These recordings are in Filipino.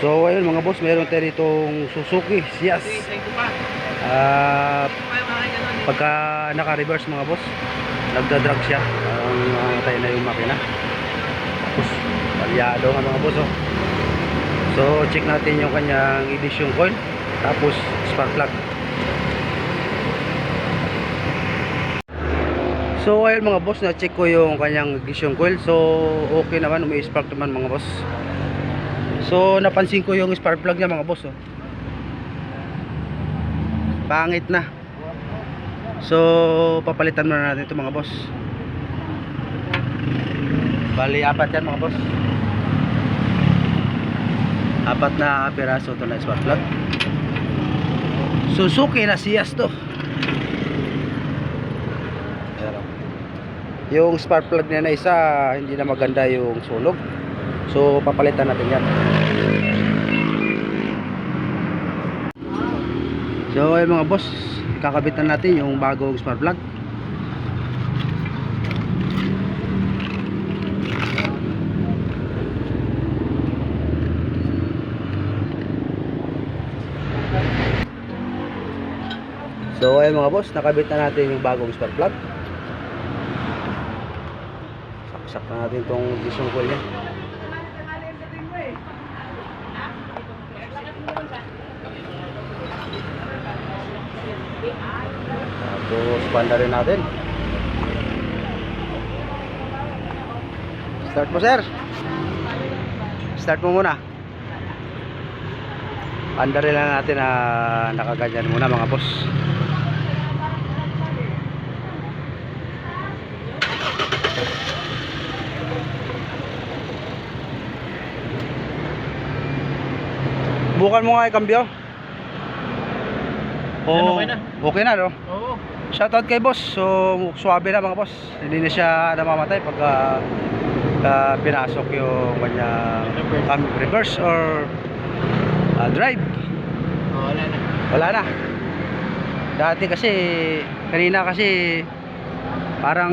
So ayun mga boss, meron tayo ditong Suzuki Sias. Ah, pagka naka-reverse mga boss, nagda-drag siya. Ang mamatay na yung makina. Tapos, palyado nga mga boss oh. So check natin yung kanyang ignition coil. Tapos spark plug. So ayun mga boss, na-check ko yung kanyang ignition coil. So okay naman, may spark naman mga boss. So napansin ko yung spark plug niya mga boss oh. Pangit na. So papalitan muna natin ito mga boss. Bali apat yan mga boss. Apat na piraso ito na spark plug. Suzuki na siyas to. Yung spark plug niya na isa, hindi na maganda yung sulog. So papalitan natin yan. So ayun mga boss, kakabitan natin yung bagong spark plug. So ayun mga boss, nakabit na natin yung bagong spark plug. Saksak na natin tong ignition coil niya. Tapos banda rin natin. Start mo sir. Start mo muna. Banda rin lang natin na nakaganyan muna mga boss. Bukan mo nga ikambyo. Yan, okay na. Okay na, no? Oo. Shoutout kay boss. So, suwabe na mga boss. Hindi na siya namamatay pag uh, pinasok yung kanyang um, reverse or uh, drive. Oh, wala na. Wala na. Dati kasi, kanina kasi parang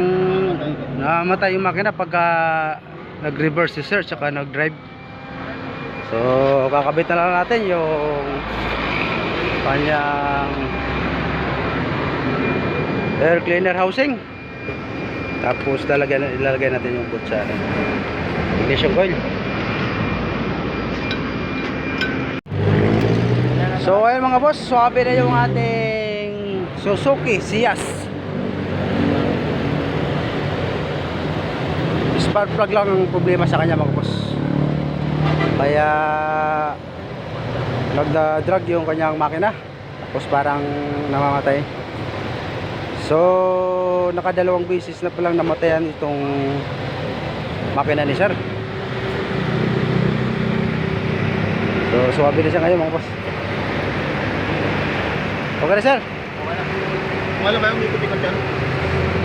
namatay yung makina pagka nag-reverse si sir tsaka nag-drive. So, kakabit na lang natin yung kanyang air cleaner housing. Tapos lalagyan, ilalagay natin yung sa ignition coil. So ayun mga boss, swabe na yung ating Suzuki Sias. Spark plug lang ang problema sa kanya mga boss. Kaya nagda-drag yung kanyang makina. Tapos parang namamatay. So nakadalawang beses na palang namatayan itong makina ni sir. So swabe na siya ngayon mga boss. Okay na sir? Wala ba yung ikot-ikot yan?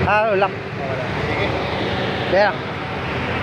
Ah, wala. Wala. Sige. Kaya